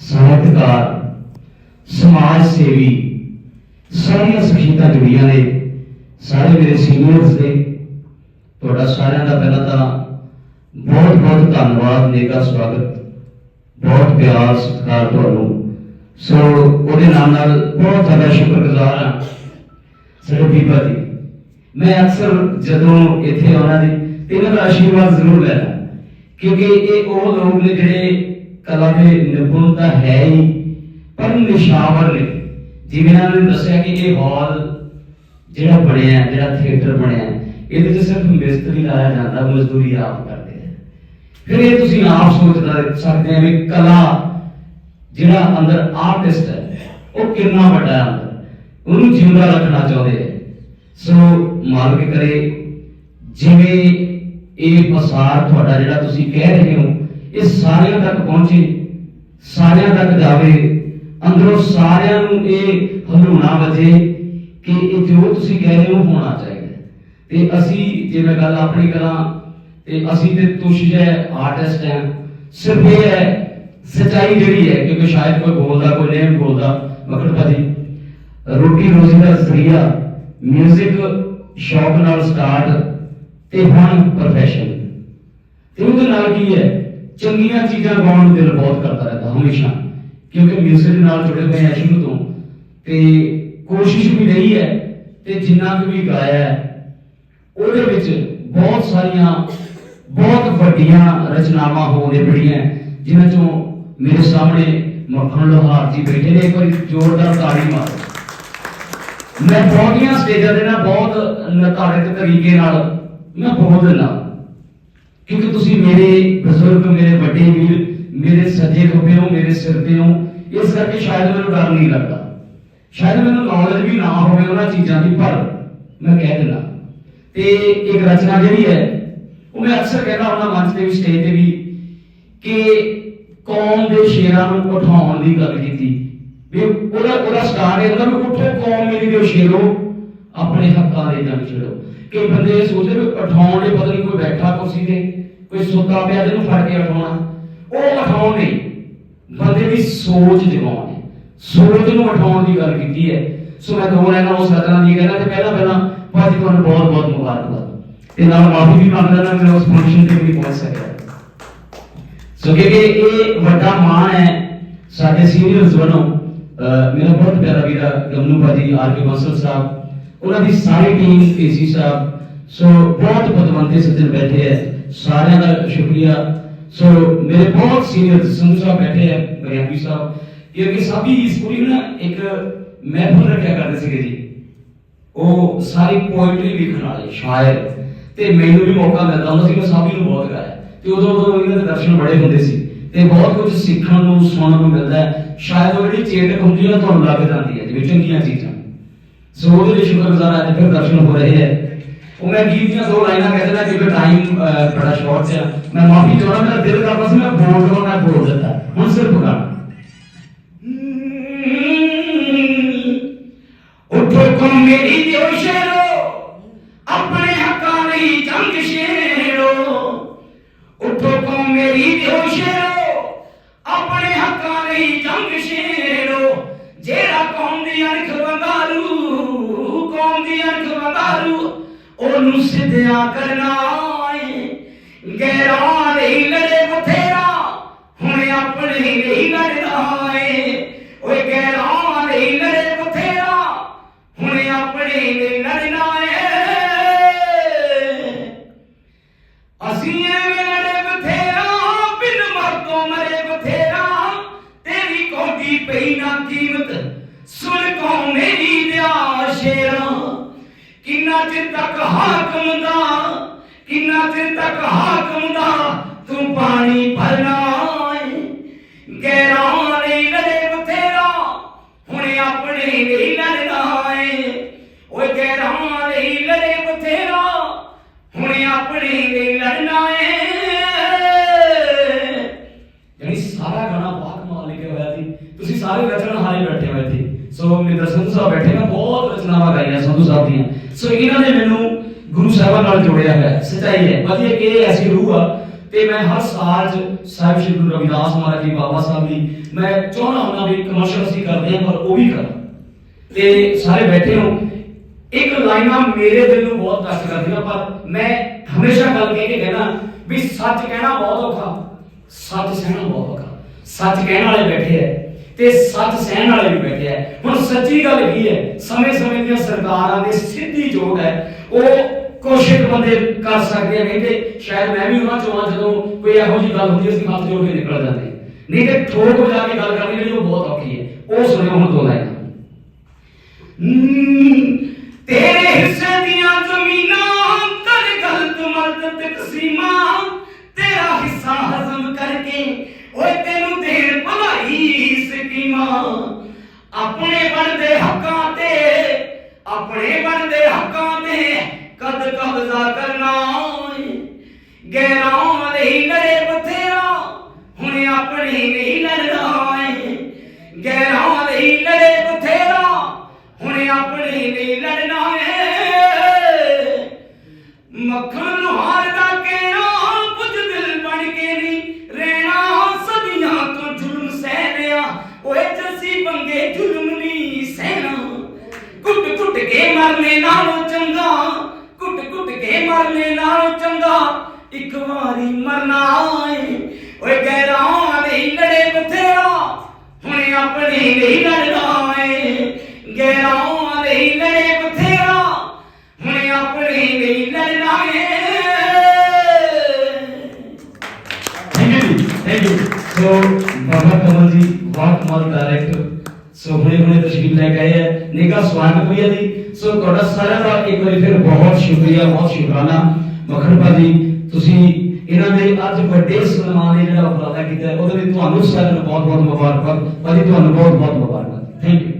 ਸਾਹਿਤਕਾਰ, ਸਮਾਜ ਸੇਵੀ, ਸਾਰੀਆਂ ਸ਼ਖਸੀਅਤਾਂ ਜੁੜੀਆਂ ਨੇ। ਸਾਰੇ ਮੇਰੇ ਸੀਨੀਅਰਸ ਨੇ। ਤੁਹਾਡਾ ਸਾਰਿਆਂ ਦਾ ਪਹਿਲਾਂ ਤਾਂ ਬਹੁਤ ਬਹੁਤ ਧੰਨਵਾਦ, ਨੇਕਾ ਸਵਾਗਤ। ਬਹੁਤ ਪਿਆਰ, ਸਤਿਕਾਰ ਤੁਹਾਨੂੰ। ਸੋ ਉਹਦੇ ਨਾਲ ਨਾਲ ਬਹੁਤ ਜ਼ਿਆਦਾ ਸ਼ੁਕਰਗੁਜ਼ਾਰ ਹਾਂ ਸਾਡੇ ਬੀਬਾ ਜੀ। ਮੈਂ ਅਕਸਰ ਜਦੋਂ ਇੱਥੇ ਆਉਣਾ ਦੀ ਇਹਨਾਂ ਦਾ ਆਸ਼ੀਰਵਾਦ ਜ਼ਰੂਰ ਲੈਣਾ ਕਿਉਂਕਿ ਇਹ ਉਹ ਲੋਕ ਨੇ ਜਿਹੜੇ ਕਲਾ ਦੇ ਨਿਪੁੰਨ ਤਾਂ ਹੈ ਹੀ, ਪਰ ਨਿਸ਼ਾਵਰ ਨੇ। ਜਿਵੇਂ ਇਹਨਾਂ ਨੇ ਦੱਸਿਆ ਕਿ ਇਹ ਹਾਲ ਜਿਹੜਾ ਬਣਿਆ ਜਿਹੜਾ ਥੀਏਟਰ ਬਣਿਆ ਇਹਦੇ 'ਚ ਸਿਰਫ ਮਿਸਤਰੀ ਲਾਇਆ ਜਾਂਦਾ, ਮਜ਼ਦੂਰੀ ਆਪ ਕਰਦੇ ਆ। ਫਿਰ ਇਹ ਤੁਸੀਂ ਆਪ ਸੋਚ ਸਕਦੇ ਆ ਵੀ ਕਲਾ ਜਿਹੜਾ ਅੰਦਰ ਆਰਟਿਸਟ ਹੈ, ਉਹ ਕਿੰਨਾ ਵੱਡਾ ਹੈ ਅੰਦਰ। ਉਹਨੂੰ ਜਿਉਂਦਾ ਰੱਖਣਾ ਚਾਹੁੰਦੇ ਆ। ਸੋ ਮਾਲਕ ਕਰੇ, ਜਿਵੇਂ ਇਹ ਪਸਾਰ ਤੁਹਾਡਾ ਜਿਹੜਾ ਤੁਸੀਂ ਕਹਿ ਰਹੇ ਹੋ ਇਹ ਸਾਰਿਆਂ ਤੱਕ ਪਹੁੰਚੇ, ਸਾਰਿਆਂ ਤੱਕ ਜਾਵੇ, ਅੰਦਰੋਂ ਸਾਰਿਆਂ ਨੂੰ ਇਹ ਹਲੂਣਾ ਵਜੇ ਕਿ ਇਹ ਜੋ ਤੁਸੀਂ ਕਹਿ ਰਹੇ ਹੋ ਹੋਣਾ ਚਾਹੀਦਾ ਤੇ ਅਸੀਂ, ਜੇ ਮੈਂ ਗੱਲ ਆਪਣੀ ਕਰਾਂ, ਤੇ ਅਸੀਂ ਤੇ ਤੁਸ਼ ਜੈ ਆਰਟਿਸਟ ਹਾਂ, ਸਿਰਫ ਇਹ ਹੈ, ਸਚਾਈ ਜਿਹੜੀ ਹੈ, ਕਿਉਂਕਿ ਸ਼ਾਇਦ ਕੋਈ ਬੋਲਦਾ, ਕੋਈ ਨਹੀਂ ਬੋਲਦਾ ਮਗਰ ਭਾਜੀ, ਰੋਟੀ ਰੋਜ਼ੀ ਦਾ ਜ਼ਰੀਆ 뮤직 ਸ਼ੌਕ ਨਾਲ ਸਟਾਰਟ ਤੇ ਹੁਣ ਪ੍ਰੋਫੈਸ਼ਨ ਤੇ ਉਹਦੇ ਨਾਲ ਕੀ ਹੈ? ਚੰਗੀਆਂ ਚੀਜ਼ਾਂ ਗਾਉਣ ਨੂੰ ਦਿਲ ਬਹੁਤ ਕਰਦਾ ਰਹਿੰਦਾ, ਹਮੇਸ਼ਾ। ਕਿਉਂਕਿ 뮤직 ਨਾਲ ਜੁੜੇ ਹੋਏ ਆ ਸ਼ੁਰੂ ਤੋਂ। ਤੇ ਕੋਸ਼ਿਸ਼ ਵੀ ਰਹੀ ਹੈ ਤੇ ਜਿੰਨਾ ਕੁ ਵੀ ਗਾਇਆ ਹੈ, ਉਹਦੇ ਵਿੱਚ ਬਹੁਤ ਸਾਰੀਆਂ, ਬਹੁਤ ਵੱਡੀਆਂ ਰਚਨਾਵਾਂ ਹੋ ਨਿਬੜੀਆਂ ਜਿਨ੍ਹਾਂ ਚੋਂ ਮੇਰੇ ਸਾਹਮਣੇ ਮੱਖਣ ਲੋਹਾਰ ਜੀ ਬੈਠੇ ਨੇ, ਇੱਕ ਵਾਰੀ ਜ਼ੋਰਦਾਰ ਤਾੜੀ ਮਾਰੋ। ਮੈਂ ਬਹੁਤੀਆਂ ਸਟੇਜਾਂ ਦੇ ਨਾਲ ਬਹੁਤ ਨਿਰਧਾਰਿਤ ਤਰੀਕੇ ਨਾਲ, ਮੈਂ ਬਹੁਤ ਦਿੰਦਾ। ਕਿਉਂਕਿ ਤੁਸੀਂ ਮੇਰੇ ਬਜ਼ੁਰਗ, ਮੇਰੇ ਵੱਡੇ ਵੀਰ, ਮੇਰੇ ਸੱਜੇ ਖੱਬੇ ਹੋ, ਮੇਰੇ ਸਿਰ ਤੇ ਹੋ, ਇਸ ਕਰਕੇ ਸ਼ਾਇਦ ਮੈਨੂੰ ਡਰ ਨਹੀਂ ਲੱਗਦਾ। ਸ਼ਾਇਦ ਮੈਨੂੰ ਨੌਲੇਜ ਵੀ ਨਾ ਹੋਵੇ ਉਹਨਾਂ ਚੀਜ਼ਾਂ ਦੀ, ਪਰ ਮੈਂ ਕਹਿ ਦਿੰਦਾ। ਤੇ ਇੱਕ ਰਚਨਾ ਜਿਹੜੀ ਹੈ, ਉਹ ਮੈਂ ਅਕਸਰ ਕਹਿੰਦਾ ਹੁੰਦਾ ਮੰਚ ਤੇ ਵੀ ਸਟੇਜ ਤੇ ਵੀ, ਕਿ ਕੌਮ ਦੇ ਸ਼ੇਰਾਂ ਨੂੰ ਉਠਾਉਣ ਦੀ ਗੱਲ ਕੀਤੀ। ਵੀ ਉਹਦਾ ਉਹਦਾ ਸਟਾਰ ਹੈ ਉਹਦਾ ਵੀ ਉੱਠੋ ਕੌਮ ਮੇਰੀ ਦੇ ਸ਼ੇਰੋ, ਆਪਣੇ ਹੱਕਾਂ ਦੇ ਜੰਗ ਛੇੜੋ। ਕਿ ਬੰਦੇ ਇਹ ਸੋਚਦੇ ਵੀ ਉਠਾਉਣ ਦੇ ਬਦਲੇ ਕੋਈ ਬੈਠਾ ਕੁਰਸੀ ਤੇ ਕੋਈ ਸੁੱਤਾ ਪਿਆ ਜਿਹਨੂੰ ਫੜ ਕੇ ਉਠਾਉਣਾ ਉਹ ਉਠਾਉਣ ਨਹੀਂ। ਬੰਦੇ ਦੀ ਸੋਚ ਜਗਾਉਣ ਸੋਚ ਨੂੰ ਉਠਾਉਣ ਦੀ ਗੱਲ ਕੀਤੀ ਹੈ। ਸੋ ਮੈਂ ਦੋ ਲੈਣਾ ਉਸ ਰਚਨਾ ਦੀ ਕਹਿੰਦਾ ਤੇ ਪਹਿਲਾਂ ਪਹਿਲਾਂ ਭਾਜੀ ਤੁਹਾਨੂੰ ਬਹੁਤ ਬਹੁਤ ਮੁਬਾਰਕਬਾਦ ਤੇ ਨਾਲ ਮਾਫੀ ਵੀ ਮੰਗਦਾ ਨਾ, ਮੈਂ ਉਸ ਫੰਕਸ਼ਨ ਤੇ ਵੀ ਪਹੁੰਚ ਸਕਿਆ। ਸੋ ਕਿ ਇਹ ਵੱਡਾ ਮਾਣ ਹੈ ਸਾਡੇ ਸੀਨੀਅਰਸ ਵੱਲੋਂ, ਅਹ ਮੇਰਾ ਬਹੁਤ ਪਿਆਰਾ ਵੀਰਾ ਗਮਨੂ ਭਾਜੀ ਆਰ ਕੇ ਸਾਹਿਬ, ਉਹਨਾਂ ਦੀ ਸਾਰੀ ਟੀਮ ਏਸੀ ਸਾਹਿਬ ਸੋ ਬਹੁਤ ਪਤਵੰਤੇ ਸੱਜਣ ਬੈਠੇ ਹੈ। ਸਾਰਿਆਂ ਦਾ ਸ਼ੁਕਰੀਆ। ਸੋ ਮੇਰੇ ਬਹੁਤ ਸੀਨੀਅਰ ਸੰਧੂ ਸਾਹਿਬ ਬੈਠੇ ਹੈ ਬਰਿਆਵੀ ਸਾਹਿਬ। ਕਿਉਂਕਿ ਸਭੀ ਇਸ ਪੂਰੀ ਨਾ ਇੱਕ ਮਹਿਫਲ ਰੱਖਿਆ ਕਰਦੇ ਸੀਗੇ ਜੀ। ਉਹ ਸਾਰੀ ਪੋਇਟਰੀ ਲਿਖਣ ਵਾਲੇ, ਸ਼ਾਇਰ। ਤੇ ਮੈਨੂੰ ਵੀ ਮੌਕਾ ਮਿਲਦਾ ਹੁੰਦਾ ਸੀ, ਮੈਂ ਸਾਬੀ ਨੂੰ ਬਹੁਤ ਗਾਇਆ। ਤੇ ਉਦੋਂ ਉਦੋਂ ਇਹਨਾਂ ਦੇ ਦਰਸ਼ਨ ਬੜੇ ਹੁੰਦੇ ਸੀ। ਤੇ ਬਹੁਤ ਕੁਝ ਸਿੱਖਣ ਨੂੰ, ਸੁਣਨ ਨੂੰ ਮਿਲਦਾ ਹੈ। ਸ਼ਾਇਦ ਉਹ ਜਿਹੜੀ ਚੇਟਕ ਹੁੰਦੀ ਹੈ ਤੁਹਾਨੂੰ ਲੱਗ ਜਾਂਦੀ ਹੈ, ਜਿਵੇਂ ਚੰਗੀਆਂ ਚੀਜ਼ਾਂ। ਸੋ ਉਹਦੇ ਲਈ ਸ਼ੁਕਰਗੁਜ਼ਾਰ ਅੱਜ ਫਿਰ ਦਰਸ਼ਨ ਹੋ ਰਹੇ ਹੈ। ਉਹ ਮੈਂ ਗੀਤ ਦੀਆਂ ਦੋ ਲਾਈਨਾਂ ਕਹਿ ਦੇਣਾ ਕਿਉਂਕਿ ਟਾਈਮ ਬੜਾ ਸ਼ਾਰਟ ਹੈ ਮੈਂ ਮਾਫੀ ਚਾਹੁੰਦਾ, ਮੇਰਾ ਦਿਲ ਕਰਦਾ ਸੀ, ਮੈਂ ਬੋਲ ਦਵਾਂ, ਮੈਂ ਬੋਲ ਦਿੱਤਾ। ਹੁਣ ਸਿਰਫ ਗਾਣਾ। ਉੱਠੋ ਕੌਮ ਮੇਰੀ ਦਿਓ ਸ਼ੇਰੋ ਆਪਣੇ ਹੱਕਾਂ ਲਈ ਜੰਗ ਛੇੜੋ। ਉੱਠੋ ਕੌਮ ਮੇਰੀ ਦਿਓ ਸ਼ੇਰੋ ਆਪਣੇ ਹੱਕਾਂ ਲਈ ਜੰਗ ਛੇੜੋ। ਜਿਹੜਾ ਕੌਮ ਦੀ ਅਣਖ ਵੰਗਾਰੂ ਉਹਨੂੰ ਸਿਧਿਆ ਕਰਨਾ ਏ ਗੈਰਾਂ ਲਈ ਲੜੇ ਬਥੇਰਾ, ਹੁਣ ਆਪਣੇ ਲਈ ਲੜਨਾ ਏ ਓਏ ਗੈਰਾਂ ਲਈ ਲੜੇ ਕਿੰਨਾ ਚਿਰ ਤੱਕ ਹਾਕਮ ਦਾ ਕਿੰਨਾ ਚਿਰ ਤੱਕ ਹਾਕਮ ਦਾ ਤੂੰ ਪਾਣੀ ਭਰਨਾ ਗੈਰਾਂ ਲਈ ਲੜੇ ਬਥੇਰਾ, ਹੁਣ ਆਪਣੇ ਲਈ ਲੜਨਾ ਏ ਓਏ ਗੈਰਾਂ ਲਈ ਲੜੇ ਬਥੇਰਾ, ਹੁਣ ਆਪਣੇ ਲਈ ਲੜਨਾ ਏ। ਯਾਨੀ ਸਾਰਾ ਗਾਣਾ ਬਹੁਤ ਕਮਾਲ ਲਿਖਿਆ ਹੋਇਆ ਸੀ। ਤੁਸੀਂ ਸਾਰੇ ਰਚਨਾ ਹਾਰੇ ਬੈਠੇ ਹੋਏ ਸੀ। ਸੋ ਮੇਰੇ ਸੰਧੂ ਸਾਹਿਬ ਬੈਠੇ ਮੈਂ ਬਹੁਤ ਰਚਨਾਵਾਂ ਗਾਈਆਂ ਸੰਧੂ ਸਾਹਿਬ ਦੀਆਂ। ਸੋ ਇਹਨਾਂ ਨੇ ਮੈਨੂੰ ਗੁਰੂ ਸਾਹਿਬਾਨ ਨਾਲ ਜੋੜਿਆ ਹੈ ਸਚਾਈ ਹੈ ਵਧੀਆ ਕਿ ਇਹ ਐਸੀ ਰੂਹ ਆ ਤੇ ਮੈਂ ਹਰ ਸਾਲ ਸਾਹਿਬ ਸ਼੍ਰੀ ਗੁਰੂ ਰਵਿਦਾਸ ਮਹਾਰਾਜ ਜੀ, ਬਾਬਾ ਸਾਹਿਬ ਜੀ, ਮੈਂ ਚਾਹੁੰਦਾ ਹੁੰਦਾ ਵੀ ਕਮਰਸ਼ੀਅਲ ਅਸੀਂ ਕਰਦੇ ਹਾਂ, ਪਰ ਉਹ ਵੀ ਕਰਾਂ। ਤੇ ਸਾਰੇ ਬੈਠੇ ਹੋ। ਇੱਕ ਲਾਈਨਾਂ ਮੇਰੇ ਦਿਲ ਨੂੰ ਬਹੁਤ ਟੱਚ ਕਰਦੀਆਂ, ਪਰ ਮੈਂ ਹਮੇਸ਼ਾ ਗੱਲ ਕਹਿ ਕੇ ਕਹਿਣਾ ਵੀ ਸੱਚ ਕਹਿਣਾ ਬਹੁਤ ਔਖਾ। ਸੱਚ ਸਹਿਣਾ ਬਹੁਤ ਔਖਾ। ਸੱਚ ਕਹਿਣ ਵਾਲੇ ਬੈਠੇ ਐ ਤੇ ਸੱਚ ਸਹਿਣ ਵਾਲੇ ਵੀ ਬੈਠੇ ਐ ਹੁਣ ਸੱਚੀ ਗੱਲ ਕੀ ਹੈ? ਸਮੇਂ-ਸਮੇਂ ਦੀਆਂ ਸਰਕਾਰਾਂ ਦੇ ਸਿੱਧੀ ਜੋੜ ਹੈ। ਉਹ ਕੁਛ ਇੱਕ ਬੰਦੇ ਕਰ ਸਕਦੇ ਆ ਕਹਿੰਦੇ ਸ਼ਾਇਦ ਮੈਂ ਵੀ ਉਹਨਾਂ ਚੋਂ ਆ ਜਦੋਂ ਕੋਈ ਇਹੋ ਜਿਹੀ ਗੱਲ ਹੁੰਦੀ, ਅਸੀਂ ਹੱਥ ਜੋੜ ਕੇ ਨਿਕਲ ਜਾਂਦੇ। ਨਹੀਂ ਤੇ ਠੋਕ ਵਜਾ ਕੇ ਗੱਲ ਕਰਨੀ ਜਿਹੜੀ ਉਹ ਬਹੁਤ ਔਖੀ ਹੈ। ਉਹ ਸੁਣਿਓ ਹੁਣ ਦੋ ਲਾਈਨਾਂ। ਆਪਣੇ ਬਣਦੇ ਹੱਕਾਂ ਤੇ, ਆਪਣੇ ਬਣਦੇ ਹੱਕਾਂ ਤੇ ਕਦ ਕਬਜ਼ਾ ਕਰਨਾ ਗੈਰਾਂ ਵਾਲੇ ਲੜੇ ਬਥੇਰਾ, ਹੁਣ ਆਪਣੀ ਨਹੀਂ ਲੜਨਾ ਏ ਗੈਰਾਂ ਵਾਲੇ ਹੀ ਲੜੇ ਬਥੇਰਾ, ਹੁਣ ਆਪਣੇ ਨਹੀਂ ਲੜਨਾ ਏ ਮੱਖਣ ਨੂੰ ਦਾ ਇੱਕ ਵਾਰੀ ਮਰਨਾ ਏ ਓਏ ਗੈਰਾਂ ਦੇ ਲੜੇ ਬਥੇਰਾ, ਹੁਣ ਆਪਣੀ ਨਹੀਂ ਲੜਨਾ ਏ ਗੈਰਾਂ ਦੇ ਲੜੇ ਬਥੇਰਾ, ਹੁਣ ਆਪਣੀ ਨਹੀਂ ਲੜਨਾ ਏ thank you thank you so Baba Kamal ji ਬਹੁਤ ਕਮਾਲ ਡਾਇਰੈਕਟਰ ਸੋ ਹੁਣੇ ਹੁਣੇ ਤਸ਼ਰੀਫ ਲੈ ਕੇ ਆਏ ਹੈ ਨਿੱਘਾ ਸਵਾਗਤ ਹੋਈ ਜੀ। ਸੋ ਤੁਹਾਡਾ ਸਾਰਿਆਂ ਦਾ ਇੱਕ ਵਾਰੀ ਫਿਰ ਬਹੁਤ ਸ਼ੁਕਰੀਆ, ਬਹੁਤ ਸ਼ੁਕਰਾਨਾ। ਮੱਖਣ ਭਾਜੀ ਤੁਸੀਂ ਇਹਨਾਂ ਦੇ ਅੱਜ ਵੱਡੇ ਸਨਮਾਨ ਨੇ ਜਿਹੜਾ ਉਪਰਾਲਾ ਕੀਤਾ, ਉਹਦੇ ਲਈ ਤੁਹਾਨੂੰ ਸਾਰਿਆਂ ਨੂੰ ਬਹੁਤ ਬਹੁਤ ਮੁਬਾਰਕਾਂ ਭਾਜੀ ਤੁਹਾਨੂੰ ਬਹੁਤ ਬਹੁਤ ਮੁਬਾਰਕਾਂ। Thank you